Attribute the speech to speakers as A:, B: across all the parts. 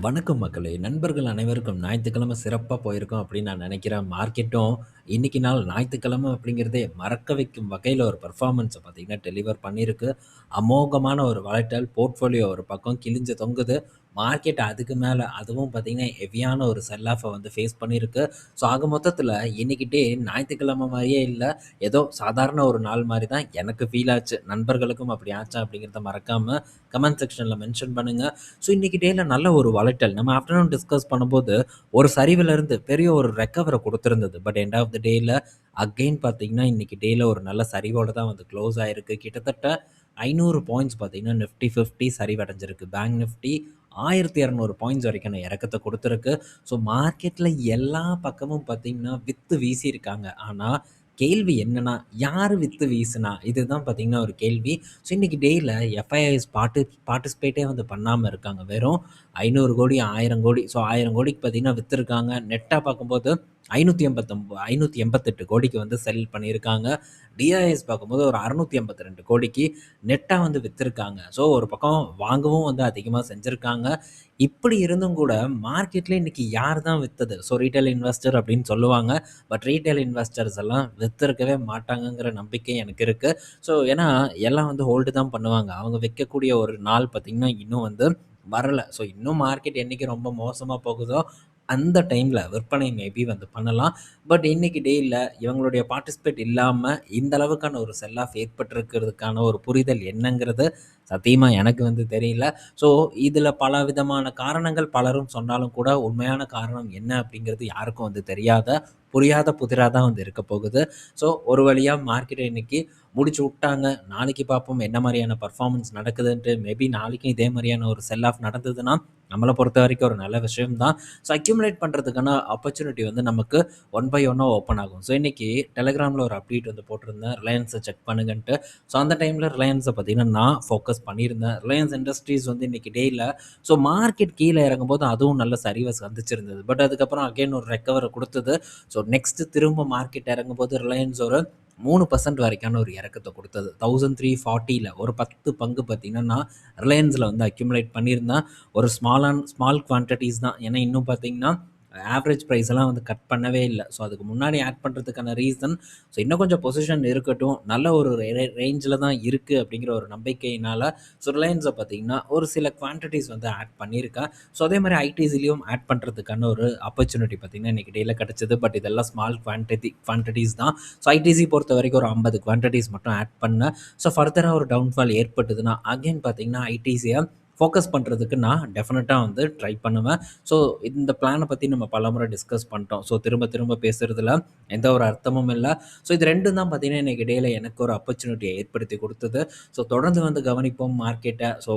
A: வணக்கம் மக்களே! நண்பர்கள் அனைவருக்கும் ஞாயிற்றுக்கிழமை சிறப்பாக போயிருக்கோம் அப்படின்னு நான் நினைக்கிறேன். மார்க்கெட்டும் இன்னைக்கு நாள் ஞாயிற்றுக்கிழமை அப்படிங்கிறதே மறக்க வைக்கும் வகையில் ஒரு பர்ஃபார்மன்ஸை பார்த்திங்கன்னா டெலிவர் பண்ணியிருக்கு. அமோகமான ஒரு வளட்டல் போர்ட்ஃபோலியோ ஒரு பக்கம் கிழிஞ்சு தொங்குது. மார்க்கெட் அதுக்கு மேலே அதுவும் பார்த்தீங்கன்னா, ஹெவியான ஒரு செல் ஆஃபை வந்து ஃபேஸ் பண்ணியிருக்கு. ஸோ ஆக மொத்தத்தில் இன்றைக்கிட்டே ஞாயிற்றுக்கிழமை மாதிரியே இல்லை ஏதோ சாதாரண ஒரு நாள் மாதிரி தான் எனக்கு ஃபீல் ஆச்சு. நண்பர்களுக்கும் அப்படி ஆச்சா அப்படிங்கிறத மறக்காமல் கமெண்ட் செக்ஷனில் மென்ஷன் பண்ணுங்கள் ஸோ இன்றைக்கி டேயில் நல்ல ஒரு வளட்டல் நம்ம ஆஃப்டர்நூன் டிஸ்கஸ் பண்ணும்போது, ஒரு சரிவிலேருந்து பெரிய ஒரு ரெக்கவரை கொடுத்துருந்தது பட் எண்ட் ஆஃப் த டேயில் அகைன் பார்த்தீங்கன்னா, இன்னைக்கு டேயில் ஒரு நல்ல சரிவோடு தான் வந்து க்ளோஸ் ஆயிருக்கு. கிட்டத்தட்ட ஐநூறு பாயிண்ட்ஸ் பார்த்தீங்கன்னா, நிஃப்டி 50 சரிவடைஞ்சிருக்கு. பேங்க் நிஃப்டி 1200 பாயிண்ட்ஸ் வரைக்கும் இறக்கத்தை கொடுத்துருக்கு ஸோ மார்க்கெட்டில் எல்லா பக்கமும் பார்த்தீங்கன்னா, வித்து வீசியிருக்காங்க. ஆனால் கேள்வி என்னன்னா, யார் வித்து வீசுனா? இதுதான் பார்த்தீங்கன்னா ஒரு கேள்வி. ஸோ இன்னைக்கு டேயில் எஃப்ஐஐஸ் பார்ட்டி பார்ட்டிசிபேட்டே வந்து பண்ணாமல் இருக்காங்க. வெறும் ஐநூறு கோடி, ஆயிரம் கோடி. ஸோ ஆயிரம் கோடிக்கு பார்த்தீங்கன்னா விற்றுருக்காங்க நெட்டாக பார்க்கும்போது 589 588 கோடிக்கு வந்து செல் பண்ணியிருக்காங்க. டிஐஎஸ் பார்க்கும்போது ஒரு 682 கோடிக்கு நெட்டாக வந்து விற்றுருக்காங்க ஸோ ஒரு பக்கம் வாங்கவும் வந்து அதிகமாக செஞ்சுருக்காங்க இப்படி இருந்தும் கூட மார்க்கெட்டில் இன்றைக்கி யார் தான் விற்றது ஸோ ரீட்டைல் இன்வெஸ்டர் அப்படின்னு சொல்லுவாங்க. பட் ரீட்டைல் இன்வெஸ்டர்ஸ் எல்லாம் விற்றுருக்கவே மாட்டாங்கங்கிற நம்பிக்கை எனக்கு இருக்குது ஸோ ஏன்னா எல்லாம் வந்து ஹோல்டு தான் பண்ணுவாங்க. அவங்க விற்கக்கூடிய ஒரு நாள் பார்த்திங்கன்னா இன்னும் வந்து வரலை ஸோ இன்னும் மார்க்கெட் என்றைக்கு ரொம்ப மோசமாக போகுதோ, அந்த டைமில் விற்பனை மேபி வந்து பண்ணலாம். பட் இன்னைக்கு டேயில் இவங்களுடைய பார்ட்டிசிபேட் இல்லாமல் இந்த அளவுக்கான ஒரு செல் ஆஃப் ஏற்பட்டிருக்கிறதுக்கான ஒரு புரிதல் என்னங்கிறது சத்தியமாக எனக்கு வந்து தெரியல. ஸோ இதில் பல விதமான காரணங்கள் பலரும் சொன்னாலும் கூட, உண்மையான காரணம் என்ன அப்படிங்கிறது யாருக்கும் வந்து தெரியாத, புரியாத புதிராக தான் வந்து இருக்க போகுது. ஸோ ஒரு வழியாக மார்க்கெட் இன்னைக்கு முடிச்சு விட்டாங்க. நாளைக்கு பார்ப்போம் என்ன மாதிரியான பர்ஃபார்மன்ஸ் நடக்குதுன்ட்டு. மேபி நாளைக்கும் இதே மாதிரியான ஒரு செல் ஆஃப் நடந்ததுன்னா, நம்மளை பொறுத்த வரைக்கும் ஒரு நல்ல விஷயம் தான். ஸோ அக்யூமுலேட் பண்ணுறதுக்கான ஆப்பர்ச்சுனிட்டி வந்து நமக்கு ஒன் பை ஒன்னாக ஓப்பன் ஆகும். ஸோ இன்றைக்கி டெலகிராமில் ஒரு அப்டேட் வந்து போட்டிருந்தேன். ரிலையன்ஸை செக் பண்ணுங்கன்ட்டு. ஸோ அந்த டைமில் ரிலையன்ஸை பார்த்திங்கன்னா நான் ஃபோக்கஸ் பண்ணியிருந்தேன். ரிலையன்ஸ் இண்டஸ்ட்ரீஸ் வந்து இன்றைக்கி டேயில் ஸோ மார்க்கெட் கீழே இறங்கும்போது அதுவும் நல்ல சர்வீஸ் சந்திச்சிருந்தது. பட் அதுக்கப்புறம் அகெயின் ஒரு ரெக்கவர் கொடுத்தது ஸோ நெக்ஸ்ட் திரும்ப மார்க்கெட் இறங்கும்போது ரிலையன்ஸ் ஒரு மூணு பர்சன்ட் வரைக்கான ஒரு இறக்கத்தை கொடுத்தது தௌசண்ட் த்ரீ ஃபார்ட்டியில் ஒரு 10 பங்கு பார்த்தீங்கன்னா, நான் வந்து அக்யூமுலேட் பண்ணியிருந்தேன். ஒரு ஸ்மால் அண்ட் ஸ்மால் குவான்டிட்டிஸ் தான். ஏன்னா இன்னும் பார்த்தீங்கன்னா, ஆவரேஜ் ப்ரைஸ் எல்லாம் வந்து கட் பண்ணவே இல்லை ஸோ அதுக்கு முன்னாடி ஆட் பண்ணுறதுக்கான ரீசன் ஸோ இன்னும் கொஞ்சம் பொசிஷன் இருக்கட்டும். நல்ல ஒரு ரேஞ்சில் தான் இருக்குது அப்படிங்கிற ஒரு நம்பிக்கையினால, ஸோ ரிலையன்ஸை பார்த்தீங்கன்னா, ஒரு சில குவான்டிட்டிஸ் வந்து ஆட் பண்ணியிருக்கேன். ஸோ அதே மாதிரி ஐடிசிலையும் ஆட் பண்ணுறதுக்கான ஒரு ஆப்பர்ச்சுனிட்டி பார்த்தீங்கன்னா, இன்றைக்கி டேல கிடச்சிது பட் இதெல்லாம் ஸ்மால் குவான்டிட்டி குவான்டிட்டிஸ் தான். ஸோ ஐடிசி பொறுத்தவரைக்கும் ஒரு ஐம்பது குவான்டிட்டிஸ் மட்டும் ஆட் பண்ணேன். ஸோ ஃபர்தராக ஒரு டவுன்ஃபால் ஏற்பட்டதுன்னா, அகைன் பார்த்திங்கன்னா ஐடிசியை ஃபோக்கஸ் பண்ணுறதுக்கு நான் டெஃபினட்டாக வந்து ட்ரை பண்ணுவேன். ஸோ இந்த பிளானை பற்றி நம்ம பலமுறை டிஸ்கஸ் பண்ணிட்டோம். ஸோ திரும்ப திரும்ப பேசுகிறதுல எந்த ஒரு அர்த்தமும் இல்லை ஸோ இது ரெண்டும் தான் பார்த்தீங்கன்னா, எனக்கு இடையில எனக்கு ஒரு ஆப்பர்ச்சுனிட்டியை ஏற்படுத்தி கொடுத்தது ஸோ தொடர்ந்து வந்து கவனிப்போம் மார்க்கெட்டை ஸோ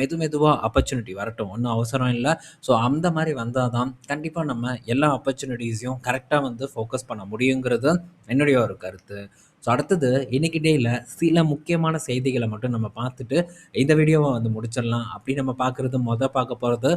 A: மெது மெதுவாக ஆப்பர்ச்சுனிட்டி வரட்டும். ஒன்றும் அவசரம் இல்லை ஸோ அந்த மாதிரி வந்தால் தான் கண்டிப்பாக நம்ம எல்லா ஆப்பர்ச்சுனிட்டிஸையும் கரெக்டாக வந்து ஃபோக்கஸ் பண்ண முடியுங்கிறது என்னுடைய ஒரு கருத்து. ஸோ அடுத்தது இன்னைக்கு டேயில் சில முக்கியமான செய்திகளை மட்டும் நம்ம பார்த்துட்டு, இந்த வீடியோவை வந்து முடிச்சிடலாம். அப்படி நம்ம பார்க்குறது மொதல் பார்க்க போகிறது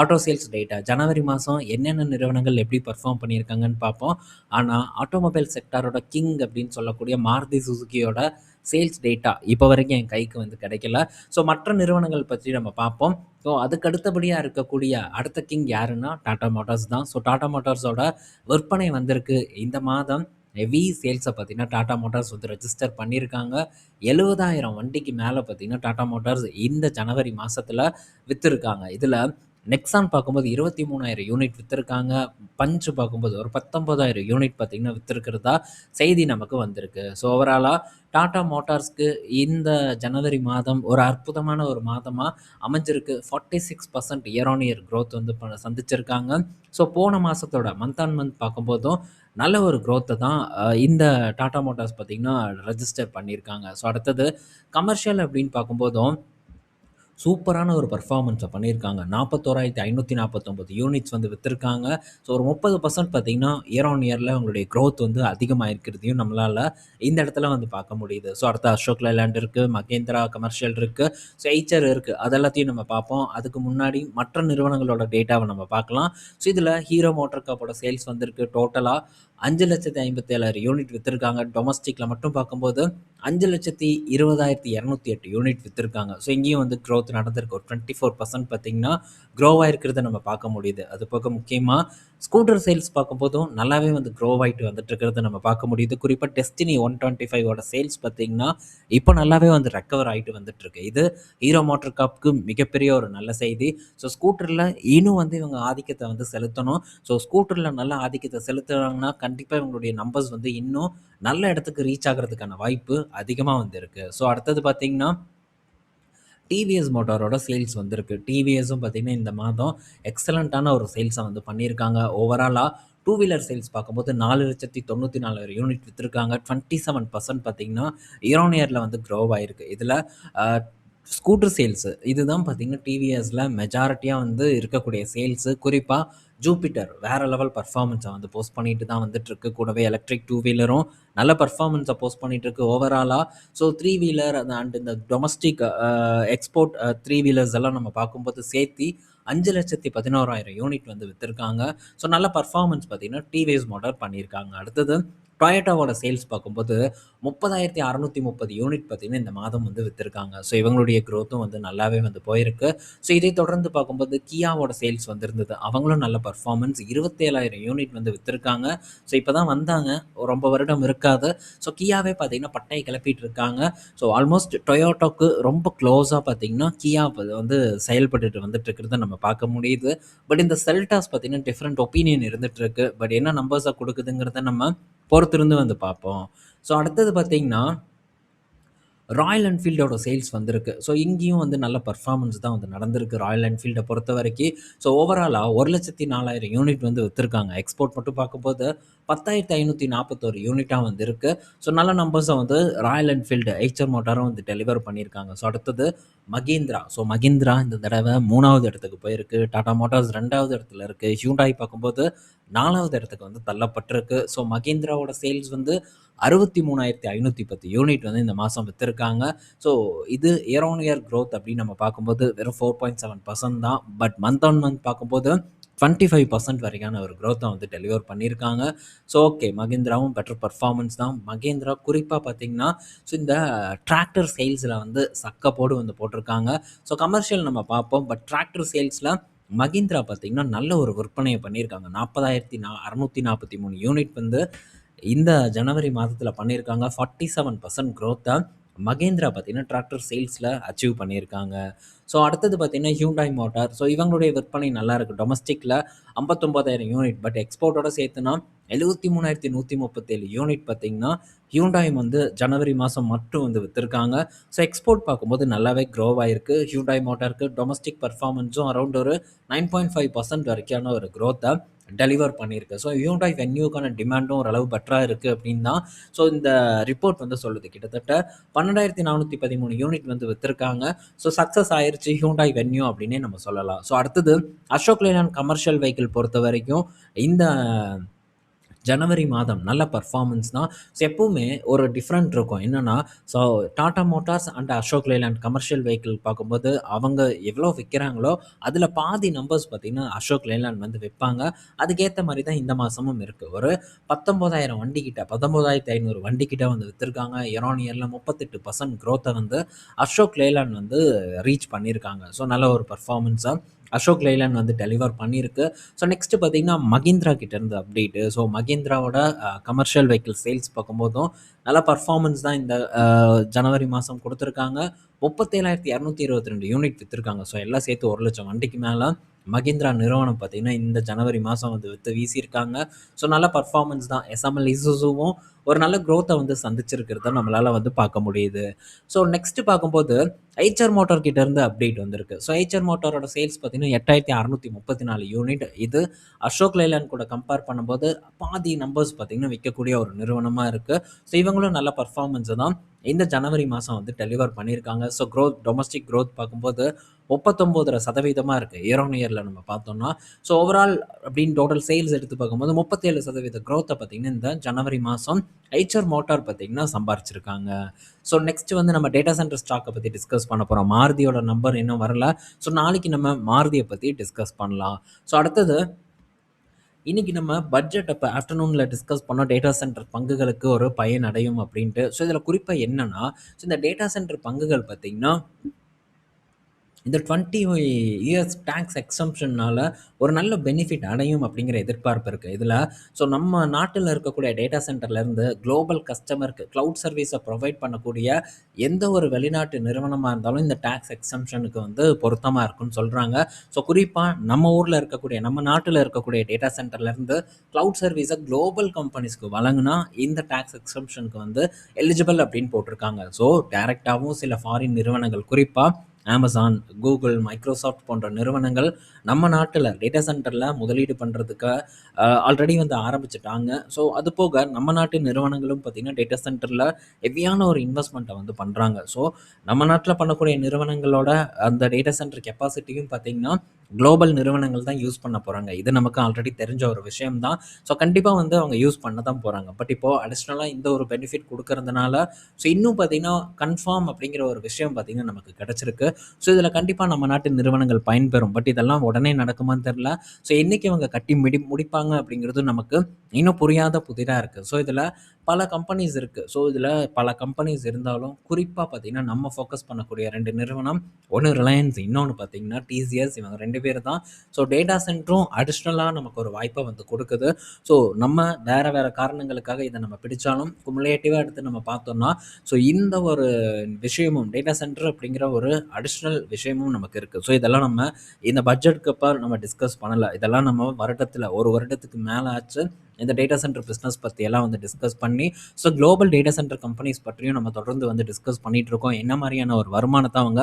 A: ஆட்டோ சேல்ஸ் டேட்டா. ஜனவரி மாதம் என்னென்ன நிறுவனங்கள் எப்படி பர்ஃபார்ம் பண்ணியிருக்காங்கன்னு பார்ப்போம். ஆனால் ஆட்டோமொபைல் செக்டாரோட கிங் அப்படின்னு சொல்லக்கூடிய மாருதி சுசுகியோட சேல்ஸ் டேட்டா இப்போ வரைக்கும் என் கைக்கு வந்து கிடைக்கல. ஸோ மற்ற நிறுவனங்கள் பற்றி நம்ம பார்ப்போம். ஸோ அதுக்கு அடுத்தபடியாக இருக்கக்கூடிய அடுத்த கிங் யாருன்னா, டாடா மோட்டார்ஸ் தான். ஸோ டாடா மோட்டார்ஸோட விற்பனை வந்திருக்கு. இந்த மாதம் ஹெவி சேல்ஸை பார்த்தீங்கன்னா, டாடா மோட்டார்ஸ் வந்து ரெஜிஸ்டர் பண்ணியிருக்காங்க. 70,000 வண்டிக்கு மேலே பார்த்தீங்கன்னா, டாடா மோட்டார்ஸ் இந்த ஜனவரி மாதத்தில் விற்றுருக்காங்க இதில் நெக்ஸான் பார்க்கும்போது 23,000 யூனிட் விற்றுருக்காங்க பஞ்ச் பார்க்கும்போது ஒரு 19,000 யூனிட் பார்த்திங்கன்னா விற்றுருக்கிறதா செய்தி நமக்கு வந்திருக்கு. ஸோ ஓவராலாக டாடா மோட்டார்ஸ்க்கு இந்த ஜனவரி மாதம் ஒரு அற்புதமான ஒரு மாதமாக அமைஞ்சிருக்கு. 46% இயர் ஆன் இயர் க்ரோத் வந்து ப சந்திச்சிருக்காங்க. ஸோ போன மாதத்தோட மந்த் ஆன் மந்த் பார்க்கும்போதும் நல்ல ஒரு க்ரோத்தை தான் இந்த டாடா மோட்டார்ஸ் பார்த்திங்கன்னா ரெஜிஸ்டர் பண்ணியிருக்காங்க. ஸோ அடுத்தது கமர்ஷியல் அப்படின்னு பார்க்கும்போதும் சூப்பரான ஒரு பர்ஃபார்மன்ஸை பண்ணியிருக்காங்க. 41,549 யூனிட்ஸ் வந்து விற்றுருக்காங்க ஸோ ஒரு முப்பது பர்சன்ட் பார்த்திங்கன்னா இயர் ஆன் இயரில் அவங்களுடைய க்ரோத் வந்து அதிகமாக இருக்கிறதையும் நம்மளால் இந்த இடத்துல வந்து பார்க்க முடியுது. ஸோ அடுத்து அசோக் லேலண்ட் இருக்குது மகேந்திரா கமர்ஷியல் இருக்குது ஸோ எய்ச்சர் இருக்குது அதெல்லாத்தையும் நம்ம பார்ப்போம். அதுக்கு முன்னாடி மற்ற நிறுவனங்களோட டேட்டாவை நம்ம பார்க்கலாம். ஸோ இதில் ஹீரோ மோட்டர் கப்போட சேல்ஸ் வந்திருக்கு. அஞ்சு லட்சத்தி ஐம்பத்தேழாயிரம் யூனிட் வித்திருக்காங்க. டொமஸ்டிக்கில் மட்டும் பார்க்கும்போது 5,20,208 யூனிட் வித்திருக்காங்க. ஸோ இங்கேயும் வந்து க்ரோத் நடந்திருக்கு ஒரு டுவெண்ட்டி ஃபோர் பர்சன்ட் பார்த்தீங்கன்னா க்ரோ இருக்கிறத நம்ம பார்க்க முடியுது அது போக முக்கியமாக ஸ்கூட்டர் சேல்ஸ் பார்க்கும்போதும் நல்லாவே வந்து க்ரோ ஆகிட்டு வந்துட்டு இருக்கிறத நம்ம பார்க்க முடியுது. குறிப்பாக டெஸ்டினி ஒன் டுவெண்ட்டி ஃபைவோட சேல்ஸ் பார்த்தீங்கன்னா இப்போ நல்லாவே வந்து ரெக்கவர் ஆகிட்டு வந்துட்டு இருக்கு இது ஹீரோ மோட்டர் காப்க்கு மிகப்பெரிய ஒரு நல்ல செய்தி. ஸோ ஸ்கூட்டரில் இன்னும் வந்து இவங்க ஆதிக்கத்தை வந்து செலுத்தணும். ஸோ ஸ்கூட்டரில் நல்ல ஆதிக்கத்தை செலுத்துறாங்கன்னா கண்டிப்பாக இவங்களுடைய நம்பர்ஸ் வந்து இன்னும் நல்ல இடத்துக்கு ரீச் ஆகிறதுக்கான வாய்ப்பு அதிகமாக வந்து இருக்குது ஸோ அடுத்தது பார்த்தீங்கன்னா டிவிஎஸ் மோட்டாரோட சேல்ஸ் வந்திருக்கு. டிவிஎஸும் பார்த்திங்கன்னா இந்த மாதம் எக்ஸலண்ட்டான ஒரு சேல்ஸை வந்து பண்ணியிருக்காங்க. ஓவராலாக டூ வீலர் சேல்ஸ் பார்க்கும்போது நாலு லட்சத்தி தொண்ணூற்றி நாலு யூனிட் விற்றுருக்காங்க டுவெண்ட்டி செவன் பர்சன்ட் பார்த்திங்கன்னா இயரோன் இயரில் வந்து க்ரோ ஆகிருக்கு இதில் ஸ்கூட்டர் சேல்ஸு இதுதான் பார்த்திங்கன்னா டிவிஎஸில் மெஜாரிட்டியாக வந்து இருக்கக்கூடிய சேல்ஸு குறிப்பாக ஜூபிட்டர் வேறு லெவல் பர்ஃபார்மன்ஸை வந்து போஸ்ட் பண்ணிட்டு தான் வந்துட்டுருக்கு. கூடவே எலக்ட்ரிக் டூ வீலரும் நல்ல பர்ஃபார்மன்ஸை போஸ்ட் பண்ணிகிட்ருக்கு ஓவராலாக ஸோ த்ரீ வீலர் அண்ட் இந்த டொமஸ்டிக் எக்ஸ்போர்ட் த்ரீ வீலர்ஸ் எல்லாம் நம்ம பார்க்கும்போது சேர்த்து அஞ்சு லட்சத்தி பதினோராயிரம் யூனிட் வந்து விற்றுருக்காங்க ஸோ நல்ல பர்ஃபார்மன்ஸ் பார்த்திங்கன்னா டிவிஎஸ் மாடல் பண்ணியிருக்காங்க. அடுத்தது டொயேட்டோவோட சேல்ஸ் பார்க்கும்போது முப்பதாயிரத்தி அறநூற்றி முப்பது யூனிட் பார்த்திங்கன்னா இந்த மாதம் வந்து விற்றுருக்காங்க ஸோ இவங்களுடைய க்ரோத்தும் வந்து நல்லாவே வந்து போயிருக்கு. ஸோ இதை தொடர்ந்து பார்க்கும்போது கியாவோட சேல்ஸ் வந்திருந்தது. அவங்களும் நல்ல பர்ஃபார்மன்ஸ் இருபத்தேழாயிரம் யூனிட் வந்து விற்றுருக்காங்க ஸோ இப்போ தான் வந்தாங்க. ரொம்ப வருடம் இருக்காது. ஸோ கியாவே பார்த்திங்கன்னா பட்டையை கிளப்பிட்டு இருக்காங்க. ஸோ ஆல்மோஸ்ட் டொயோட்டோக்கு ரொம்ப க்ளோஸாக பார்த்திங்கன்னா கியா வந்து செயல்பட்டுட்டு வந்துட்டு இருக்கிறத நம்ம பார்க்க முடியுது. பட் இந்த செல்டாஸ் பார்த்திங்கன்னா டிஃப்ரெண்ட் ஒப்பீனியன் இருந்துகிட்டு இருக்கு. பட் என்ன நம்பர்ஸாக கொடுக்குதுங்கிறத நம்ம பொறுத்திருந்து வந்து பார்ப்போம். ஸோ அடுத்தது பார்த்திங்கன்னா ராயல் என்ஃபீல்டோட சேல்ஸ் வந்திருக்கு. ஸோ இங்கேயும் வந்து நல்ல பர்ஃபார்மன்ஸ் தான் வந்து நடந்திருக்கு ராயல் என்ஃபீல்டை பொறுத்த வரைக்கும் ஸோ ஓவராலாக ஒரு லட்சத்தி நாலாயிரம் யூனிட் வந்து விற்றுருக்காங்க எக்ஸ்போர்ட் மட்டும் பார்க்கும்போது பத்தாயிரத்தி ஐநூற்றி நாற்பத்தோரு யூனிட்டாக வந்து இருக்குது ஸோ நல்ல நம்பர்ஸை வந்து ராயல் என்ஃபீல்டு எய்ச்சர் மோட்டாரும் வந்து டெலிவர் பண்ணியிருக்காங்க. ஸோ அடுத்தது மகேந்திரா. ஸோ மகேந்திரா இந்த தடவை மூணாவது இடத்துக்கு போயிருக்கு. டாடா மோட்டார்ஸ் ரெண்டாவது இடத்துல இருக்குது ஹியூண்டாய் பார்க்கும்போது நாலாவது இடத்துக்கு வந்து தள்ளப்பட்டிருக்கு. ஸோ மகேந்திராவோட சேல்ஸ் வந்து அறுபத்தி மூணாயிரத்தி ஐநூற்றி பத்து யூனிட் வந்து இந்த மாதம் விற்றுருக்காங்க ஸோ இது இயர் ஆன் இயர் க்ரோத் அப்படின்னு நம்ம பார்க்கும்போது வெறும் ஃபோர் பாயிண்ட் செவன் பர்சன்ட் தான். பட் மந்த் ஆன் மந்த் பார்க்கும்போது டுவெண்ட்டி ஃபைவ் பர்சன்ட் வரைக்கான ஒரு க்ரோத்தை வந்து டெலிவர் பண்ணியிருக்காங்க. ஸோ ஓகே மகேந்திராவும் பெட்டர் பர்ஃபார்மன்ஸ் தான். மகேந்திரா குறிப்பாக பார்த்திங்கன்னா ஸோ இந்த டிராக்டர் சேல்ஸில் வந்து சக்கப்போடு வந்து போட்டிருக்காங்க. ஸோ கமர்ஷியல் நம்ம பார்ப்போம். பட் டிராக்டர் சேல்ஸில் மகேந்திரா பார்த்திங்கன்னா நல்ல ஒரு விற்பனையை பண்ணியிருக்காங்க. நாற்பதாயிரத்தி நா அறநூற்றி நாற்பத்தி மூணு யூனிட் வந்து இந்த ஜனவரி மாதத்தில் பண்ணியிருக்காங்க. ஃபார்ட்டி செவன் பர்சன்ட் க்ரோத்தை மகேந்திரா பார்த்திங்கன்னா டிராக்டர் சேல்ஸில் அச்சீவ் பண்ணியிருக்காங்க. ஸோ அடுத்தது பார்த்திங்கன்னா ஹியூண்டாய் மோட்டார் ஸோ இவங்களுடைய விற்பனை நல்லா இருக்குது டொமஸ்டிக்கில் ஐம்பத்தொம்பதாயிரம் யூனிட் பட் எக்ஸ்போர்ட்டோட சேர்த்துனா எழுபத்தி மூணாயிரத்தி நூற்றி முப்பத்தேழு யூனிட் பார்த்திங்கன்னா ஹியூண்டாய் வந்து ஜனவரி மாதம் மட்டும் வந்து விற்றுருக்காங்க ஸோ எக்ஸ்போர்ட் பார்க்கும்போது நல்லாவே க்ரோவ் ஆகிருக்கு ஹியூண்டாய் மோட்டாருக்கு டொமஸ்டிக் பர்ஃபார்மன்ஸும் அரௌண்ட் ஒரு நைன் பாயிண்ட் ஃபைவ் பர்சன்ட் வரைக்கான ஒரு க்ரோத்தை டெலிவர் பண்ணியிருக்கு. ஸோ ஹியூண்டாய் வென்யூக்கான டிமாண்டும் ஓரளவு பெட்டராக இருக்குது அப்படின்னு தான் ஸோ இந்த ரிப்போர்ட் வந்து சொல்லுது. கிட்டத்தட்ட பன்னெண்டாயிரத்தி நானூற்றி பதிமூணு யூனிட் வந்து விற்றுருக்காங்க ஸோ சக்ஸஸ் ஆயிடுச்சு ஹியூண்டாய் வென்யூ அப்படின்னே நம்ம சொல்லலாம். ஸோ அடுத்தது அசோக் லேலாண்ட் கமர்ஷியல் வெஹிக்கிள் பொறுத்த வரைக்கும் இந்த ஜனவரி மாதம் நல்ல பர்ஃபார்மன்ஸ் தான். ஸோ எப்போவுமே ஒரு டிஃப்ரெண்ட் இருக்கும். என்னென்னா so Tata Motors and Ashok Leyland commercial vehicle பார்க்கும்போது அவங்க எவ்வளோ விற்கிறாங்களோ அதில் பாதி நம்பர்ஸ் பார்த்திங்கன்னா அசோக் லேலாண்ட் வந்து விற்பாங்க அதுக்கேற்ற மாதிரி தான் இந்த மாதமும் இருக்குது ஒரு பத்தொம்போதாயிரம் வண்டிக்கிட்ட பத்தொம்போதாயிரத்தி ஐநூறு வண்டிக்கிட்ட வந்து விற்றுருக்காங்க இயரான் இயரில் முப்பத்தெட்டு பர்சன்ட் க்ரோத்தை வந்து அசோக் லேலாண்ட் வந்து ரீச் பண்ணியிருக்காங்க ஸோ நல்ல ஒரு பர்ஃபார்மன்ஸாக அசோக் லைலாண்ட் வந்து டெலிவர் பண்ணியிருக்கு ஸோ நெக்ஸ்ட்டு பார்த்தீங்கன்னா மகிந்திரா கிட்டேருந்து அப்டேட்டு ஸோ மகேந்திராவோட கமர்ஷியல் வெஹிக்கிள் சேல்ஸ் பார்க்கும்போதும் நல்ல பர்ஃபார்மன்ஸ் தான் இந்த ஜனவரி மாதம் கொடுத்துருக்காங்க. முப்பத்தேழாயிரத்தி இரநூத்தி இருபத்தி ரெண்டு யூனிட் விற்றுருக்காங்க ஸோ எல்லாம் சேர்த்து ஒரு லட்சம் வண்டிக்கு மேலே மகேந்திரா நிறுவனம் பார்த்திங்கன்னா இந்த ஜனவரி மாதம் வந்து விற்று வீசியிருக்காங்க. ஸோ நல்ல பர்ஃபார்மன்ஸ் தான். எஸ்எம்எல் இசுசுவும் ஒரு நல்ல க்ரோத்தை வந்து சந்திச்சிருக்கிறத நம்மளால் வந்து பார்க்க முடியுது. ஸோ நெக்ஸ்ட்டு பார்க்கும்போது ஐச்சர் மோட்டார் கிட்டேருந்து அப்டேட் வந்திருக்கு. ஸோ ஐச்சர் மோட்டாரோட சேல்ஸ் பார்த்திங்கன்னா எட்டாயிரத்தி அறநூற்றி முப்பத்தி நாலு யூனிட் இது அசோக் லைலான் கூட கம்பேர் பண்ணும்போது பாதி நம்பர்ஸ் பார்த்திங்கன்னா விற்கக்கூடிய ஒரு நிறுவனமாக இருக்குது ஸோ இவங்களும் நல்ல பர்ஃபார்மன்ஸை தான். இந்த ஜனவரி மாதம் வந்து டெலிவர் பண்ணியிருக்காங்க. ஸோ க்ரோத் டொமஸ்டிக் க்ரோத் பார்க்கும்போது முப்பத்தொம்போதரை சதவீதமாக இருக்குது இயர் ஆன் இயரில் நம்ம பார்த்தோம்னா. ஸோ ஓவரால் அப்படின்னு டோட்டல் சேல்ஸ் எடுத்து பார்க்கும்போது முப்பத்தேழு சதவீத க்ரோத்தை பார்த்திங்கன்னா இந்த ஜனவரி மாதம் ஐச்சர் மோட்டார் பார்த்திங்கன்னா சம்பாரிச்சிருக்காங்க. ஸோ நெக்ஸ்ட் வந்து நம்ம டேட்டா சென்டர் ஸ்டாக்கை பற்றி டிஸ்கஸ் பண்ண போகிறோம் மாருதியோட நம்பர் இன்னும் வரல. ஸோ நாளைக்கு நம்ம மாருதியை பற்றி டிஸ்கஸ் பண்ணலாம். ஸோ அடுத்தது இன்றைக்கி நம்ம பட்ஜெட் அப்போ ஆஃப்டர்நூனில் டிஸ்கஸ் பண்ணோம் டேட்டா சென்டர் பங்குகளுக்கு ஒரு பயன் அடையும் அப்படின்ட்டு. ஸோ இதில் குறிப்பாக என்னென்னா ஸோ இந்த டேட்டா சென்டர் பங்குகள் பார்த்திங்கன்னா இந்த 20 இயர்ஸ் டேக்ஸ் எக்ஸம்ப்ஷன்னால ஒரு நல்ல பெனிஃபிட் அடையும் அப்படிங்கிற எதிர்பார்ப்பு இருக்குது இதில் ஸோ நம்ம நாட்டில் இருக்கக்கூடிய டேட்டா சென்டர்லேருந்து குளோபல் கஸ்டமருக்கு க்ளவுட் சர்வீஸை ப்ரொவைட் பண்ணக்கூடிய எந்த ஒரு வெளிநாட்டு நிறுவனமாக இருந்தாலும் இந்த டேக்ஸ் எக்ஸம்ப்ஷனுக்கு வந்து பொருத்தமாக இருக்குன்னு சொல்கிறாங்க ஸோ குறிப்பாக நம்ம ஊரில் இருக்கக்கூடிய நம்ம நாட்டில் இருக்கக்கூடிய டேட்டா சென்டர்லேருந்து க்ளவுட் சர்வீஸை குளோபல் கம்பெனிஸ்க்கு வழங்குனா இந்த டேக்ஸ் எக்ஸம்ப்ஷனுக்கு வந்து எலிஜிபிள் அப்படின்னு போட்டிருக்காங்க. ஸோ டேரெக்டாகவும் சில ஃபாரின் நிறுவனங்கள் குறிப்பாக அமேசான், கூகுள், மைக்ரோசாஃப்ட் போன்ற நிறுவனங்கள் நம்ம நாட்டில் டேட்டா சென்டரில் முதலீடு பண்ணுறதுக்கு ஆல்ரெடி வந்து ஆரம்பிச்சிட்டாங்க. ஸோ அது போக நம்ம நாட்டு நிறுவனங்களும் பார்த்தீங்கன்னா, டேட்டா சென்டரில் ஹெவியான ஒரு இன்வெஸ்ட்மெண்ட்டை வந்து பண்ணுறாங்க ஸோ நம்ம நாட்டில் பண்ணக்கூடிய நிறுவனங்களோட அந்த டேட்டா சென்டர் கெப்பாசிட்டியும் பார்த்தீங்கன்னா, குளோபல் நிறுவனங்கள் தான் யூஸ் பண்ண போகிறாங்க இது நமக்கு ஆல்ரெடி தெரிஞ்ச ஒரு விஷயம் தான். ஸோ கண்டிப்பாக வந்து அவங்க யூஸ் பண்ண தான் போகிறாங்க பட் இப்போ அடிஷ்னலாக இந்த ஒரு பெனிஃபிட் கொடுக்கறதுனால ஸோ இன்னும் பார்த்தீங்கன்னா, கன்ஃபார்ம் அப்படிங்கிற ஒரு விஷயம் பார்த்தீங்கன்னா, நமக்கு கிடச்சிருக்கு. ஸோ இதில் கண்டிப்பாக நம்ம நாட்டு நிறுவனங்கள் பயன்பெறும். பட் இதெல்லாம் உடனே நடக்குமான்னு தெரில ஸோ என்றைக்கு இவங்க கட்டி முடி முடிப்பாங்க அப்படிங்கிறது நமக்கு இன்னும் புரியாத புதிராக இருக்குது ஸோ இதில் பல கம்பெனிஸ் இருக்குது ஸோ இதில் பல கம்பெனிஸ் இருந்தாலும் குறிப்பாக பார்த்தீங்கன்னா, நம்ம ஃபோக்கஸ் பண்ணக்கூடிய ரெண்டு நிறுவனம். ஒன்று ரிலையன்ஸ், இன்னொன்று பார்த்தீங்கன்னா டிசிஎஸ். இவங்க ரெண்டு பேர் தான். ஸோ டேட்டா சென்டரும் அடிஷ்னலாக நமக்கு ஒரு வாய்ப்பை வந்து கொடுக்குது ஸோ நம்ம வேறு வேறு காரணங்களுக்காக இதை நம்ம பிடிச்சாலும் குமுலேட்டிவாக எடுத்து நம்ம பார்த்தோம்னா, ஸோ இந்த ஒரு விஷயமும் டேட்டா சென்டர் அப்படிங்கிற ஒரு அடிஷ்னல் விஷயமும் நமக்கு இருக்குது ஸோ இதெல்லாம் நம்ம இந்த பட்ஜெட்டுக்கு அப்புறம் நம்ம டிஸ்கஸ் பண்ணலை இதெல்லாம் நம்ம வருடத்தில் ஒரு வருடத்துக்கு மேலே ஆச்சு. இந்த டேட்டா சென்டர் பிஸ்னஸ் பற்றியெல்லாம் வந்து டிஸ்கஸ் பண்ணி, so global data centre companies பற்றியும் நம்ம தொடர்ந்து வந்து டிஸ்கஸ் பண்ணிட்டு இருக்கோம். என்ன மாதிரியான ஒரு வருமானத்தை அவங்க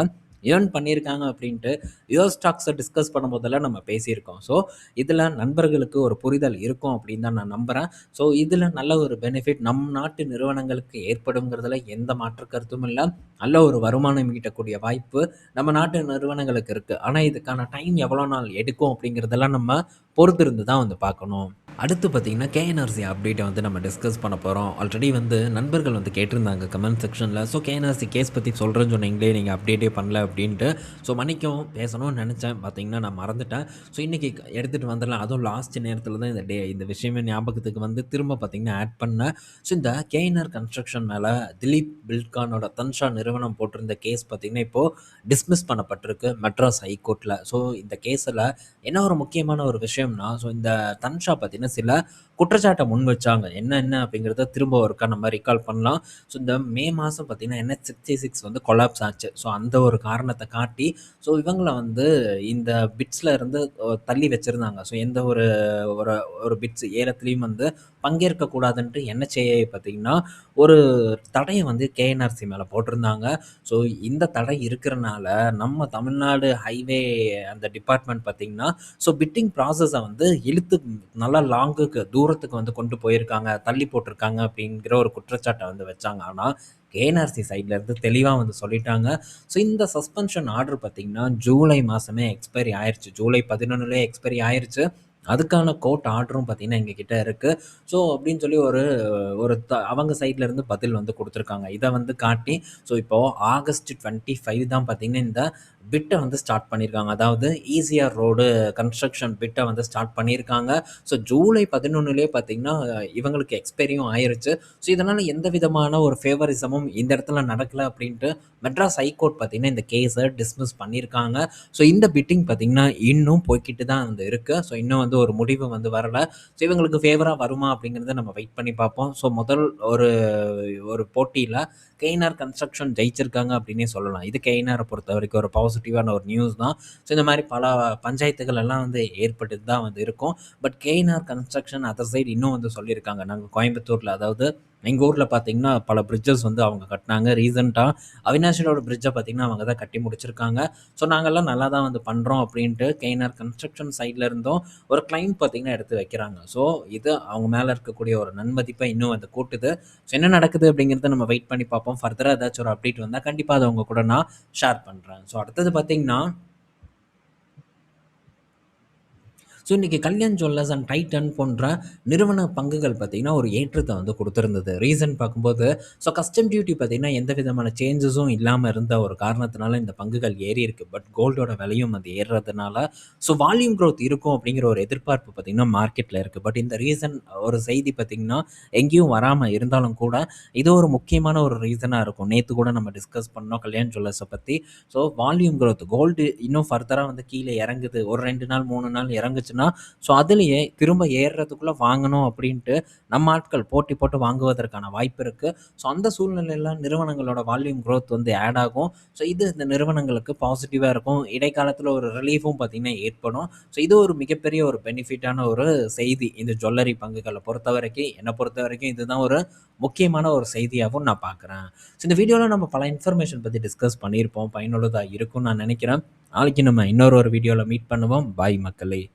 A: ஏர்ன் பண்ணியிருக்காங்க அப்படின்ட்டு யுஎஸ் ஸ்டாக்ஸை டிஸ்கஸ் பண்ணும்போதெல்லாம் நம்ம பேசியிருக்கோம். ஸோ இதில் நண்பர்களுக்கு ஒரு புரிதல் இருக்கும் அப்படின்னு தான் நான் நம்புகிறேன் ஸோ இதில் நல்ல ஒரு பெனிஃபிட் நம் நாட்டு நிறுவனங்களுக்கு ஏற்படுங்கிறதுல எந்த மாற்று கருத்தும் இல்லை நல்ல ஒரு வருமானம் ஈட்டக்கூடிய வாய்ப்பு நம்ம நாட்டு நிறுவனங்களுக்கு இருக்குது ஆனால் இதுக்கான டைம் எவ்வளோ நாள் எடுக்கும் அப்படிங்கிறதெல்லாம் நம்ம பொறுத்திருந்து தான் வந்து பார்க்கணும். அடுத்து பார்த்தீங்கன்னா, கேஎன்ஆர்சி அப்டேட்டை வந்து நம்ம டிஸ்கஸ் பண்ண போகிறோம் ஆல்ரெடி வந்து நண்பர்கள் வந்து கேட்டிருந்தாங்க கமெண்ட் செக்ஷனில் ஸோ கேஎன்ஆர்சி கேஸ் பற்றி சொல்கிறேன்னு சொன்னீங்களே, நீங்கள் அப்டேட்டே பண்ணல அப்படின்ட்டு. ஸோ மன்னிக்கவும் பேசணும்னு நினச்சேன் பார்த்தீங்கன்னா, நான் மறந்துட்டேன். ஸோ இன்றைக்கி எடுத்துகிட்டு வந்துடலாம். அதுவும் லாஸ்ட் நேரத்தில் தான் இந்த டே இந்த விஷயமே ஞாபகத்துக்கு வந்து திரும்ப பார்த்தீங்கன்னா, ஆட் பண்ணேன். ஸோ இந்த கேஎன்ஆர் கன்ஸ்ட்ரக்ஷன் மேலே திலீப் பில்ட்கானோட தன்ஷா நிறுவனம் போட்டிருந்த கேஸ் பார்த்தீங்கன்னா, இப்போது டிஸ்மிஸ் பண்ணப்பட்டிருக்கு மெட்ராஸ் ஹைகோர்ட்டில் ஸோ இந்த கேஸில் என்ன ஒரு முக்கியமான ஒரு விஷயம்னா, ஸோ இந்த தன்ஷா பார்த்தீங்கன்னா, சில குற்றச்சாட்டை முன் வச்சாங்க. என்ன என்ன அப்படிங்கிறத திரும்ப ஒருக்கா நம்ம ரீகால் பண்ணலாம். ஸோ இந்த மே மாதம் பார்த்தீங்கன்னா, NH-66 வந்து கொலாப்ஸ் ஆச்சு. ஸோ அந்த ஒரு காரணத்தை காட்டி, ஸோ இவங்கள வந்து இந்த பிட்ஸில் இருந்து தள்ளி வச்சிருந்தாங்க. ஸோ எந்த ஒரு ஒரு ஒரு பிட்ஸ் ஏலத்துலேயும் வந்து பங்கேற்க கூடாதுன்ட்டு செய்ய பார்த்தீங்கன்னா, ஒரு தடையை வந்து கேஎன்ஆர்சி மேலே போட்டிருந்தாங்க. ஸோ இந்த தடை இருக்கிறனால, நம்ம தமிழ்நாடு ஹைவே அந்த டிபார்ட்மெண்ட் பார்த்தீங்கன்னா, ஸோ பிட்டிங் ப்ராசஸை வந்து இழுத்து நல்லா லாங்குக்கு தூரம் தூரத்துக்கு வந்து கொண்டு போயிருக்காங்க. தள்ளி போட்டிருக்காங்க அப்படிங்கிற ஒரு குற்றச்சாட்டை வந்து வச்சாங்க. ஆனால் கேஎன்ஆர்சி சைட்ல இருந்து தெளிவாக வந்து சொல்லிட்டாங்க. ஸோ இந்த சஸ்பென்ஷன் ஆர்டர் பார்த்தீங்கன்னா, ஜூலை மாசமே எக்ஸ்பைரி ஆயிருச்சு. ஜூலை 11லயே எக்ஸ்பைரி ஆயிடுச்சு அதுக்கான கோர்ட் ஆர்டரும் பார்த்தீங்கன்னா, எங்ககிட்ட இருக்குது ஸோ அப்படின்னு சொல்லி ஒரு ஒரு த அவங்க சைட்லேருந்து பதில் வந்து கொடுத்துருக்காங்க இதை வந்து காட்டி, ஸோ இப்போது ஆகஸ்ட் 25 தான் பார்த்தீங்கன்னா, இந்த பிட்டை வந்து ஸ்டார்ட் பண்ணியிருக்காங்க. அதாவது ஈஸியாக ரோடு கன்ஸ்ட்ரக்ஷன் பிட்டை வந்து ஸ்டார்ட் பண்ணியிருக்காங்க. ஸோ ஜூலை 11லயே பார்த்தீங்கன்னா, இவங்களுக்கு எக்ஸ்பைரியும் ஆயிருச்சு. ஸோ இதனால் எந்த விதமான ஒரு ஃபேவரிசமும் இந்த இடத்துல நடக்கல அப்படின்ட்டு மெட்ராஸ் ஹைகோர்ட் பார்த்தீங்கன்னா, இந்த கேஸை டிஸ்மிஸ் பண்ணியிருக்காங்க. ஸோ இந்த பிட்டிங் பார்த்தீங்கன்னா, இன்னும் போய்க்கிட்டு தான் வந்து இருக்குது ஸோ இன்னும் வந்து ஒரு முடிவு வந்து வரல. ஸோ இவங்களுக்கு ஃபேவராக வருமா அப்படிங்கிறத நம்ம வெயிட் பண்ணி பார்ப்போம். ஸோ முதல் ஒரு ஒரு போட்டியில் கெய்னார் கன்ஸ்ட்ரக்ஷன் ஜெயிச்சிருக்காங்க அப்படின்னே சொல்லலாம். இது கேஐநாரை பொறுத்த வரைக்கும் ஒரு பாசிட்டிவான ஒரு நியூஸ் தான். ஸோ இந்த மாதிரி பல பஞ்சாயத்துகள் எல்லாம் வந்து ஏற்பட்டு தான் வந்து இருக்கும். பட் கெய்னார் கன்ஸ்ட்ரக்ஷன் அதர் சைடு இன்னும் வந்து சொல்லியிருக்காங்க. நாங்கள் கோயம்புத்தூரில் அதாவது எங்கள் ஊரில் பார்த்தீங்கன்னா, பல பிரிட்ஜஸ் வந்து அவங்க கட்டினாங்க ரீசெண்டாக அவினாஷி பிரிட்ஜை பார்த்திங்கன்னா அவங்க தான் கட்டி முடிச்சிருக்காங்க. ஸோ நாங்கள்லாம் நல்லா தான் வந்து பண்ணுறோம் அப்படின்ட்டு கெய்னார் கன்ஸ்ட்ரக்ஷன் சைடில் இருந்தும் ஒரு கிளைம் பார்த்தீங்கன்னா, எடுத்து வைக்கிறாங்க. ஸோ இது அவங்க மேலே இருக்கக்கூடிய ஒரு நன்மதிப்பை இன்னும் வந்து கூட்டுது. ஸோ என்ன நடக்குது அப்படிங்கிறத நம்ம வெயிட் பண்ணி பார்ப்போம். ஃபர்தரா ஏதாச்சும் ஒரு அப்டேட் வந்தால் கண்டிப்பாக அதை உங்கள் கூட நான் ஷேர் பண்ணுறேன் ஸோ அடுத்தது பார்த்தீங்கன்னா ஸோ இன்றைக்கி கல்யாண் ஜுவல்லர்ஸ் அண்ட் டைட்டன் போன்ற நிறுவன பங்குகள் பார்த்திங்கன்னா ஒரு ஏற்றத்தை வந்து கொடுத்துருந்தது. ரீசன் பார்க்கும்போது ஸோ கஸ்டம் டியூட்டி பார்த்திங்கன்னா எந்த விதமான சேஞ்சஸும் இல்லாமல் இருந்த ஒரு காரணத்தினால இந்த பங்குகள் ஏறி இருக்குது பட் கோல்டோட விலையும் அது ஏறுறதுனால ஸோ வால்யூம் க்ரோத் இருக்கும் அப்படிங்கிற ஒரு எதிர்பார்ப்பு பார்த்திங்கன்னா மார்க்கெட்டில் இருக்குது பட் இந்த ரீசன் ஒரு செய்தி பார்த்திங்கன்னா எங்கேயும் வராமல் இருந்தாலும் கூட இது ஒரு முக்கியமான ஒரு ரீசனாக இருக்கும். நேற்று கூட நம்ம டிஸ்கஸ் பண்ணோம் கல்யாண் ஜுவல்லர்ஸை பற்றி ஸோ வால்யூம் க்ரோத் கோல்டு இன்னும் ஃபர்தராக வந்து கீழே இறங்குது. ஒரு ரெண்டு நாள் மூணு நாள் இறங்குச்சுன்னா ஸோ அதுலேயே திரும்ப ஏறுறதுக்குள்ளே வாங்கணும் அப்படின்ட்டு நம்ம ஆட்கள் போட்டி போட்டு வாங்குவதற்கான வாய்ப்பு இருக்குது ஸோ அந்த சூழ்நிலையில் நிறுவனங்களோட வால்யூம் க்ரோத் வந்து ஆட் ஆகும். ஸோ இது இந்த நிறுவனங்களுக்கு பாசிட்டிவாக இருக்கும். இடைக்காலத்தில் ஒரு ரிலீஃபும் பார்த்திங்கன்னா ஏற்படும். ஸோ இது ஒரு மிகப்பெரிய ஒரு பெனிஃபிட்டான ஒரு செய்தி. இந்த ஜுவல்லரி பங்குகளை பொறுத்த வரைக்கும் என்னை பொறுத்த வரைக்கும் இதுதான் ஒரு முக்கியமான ஒரு செய்தியாகவும் நான் பார்க்குறேன் ஸோ இந்த வீடியோவில் நம்ம பல இன்ஃபர்மேஷன் பற்றி டிஸ்கஸ் பண்ணியிருப்போம். பயனுள்ளதாக இருக்கும்னு நான் நினைக்கிறேன். நாளைக்கு நம்ம இன்னொரு ஒரு வீடியோவில் மீட் பண்ணுவோம். பாய் மக்களே.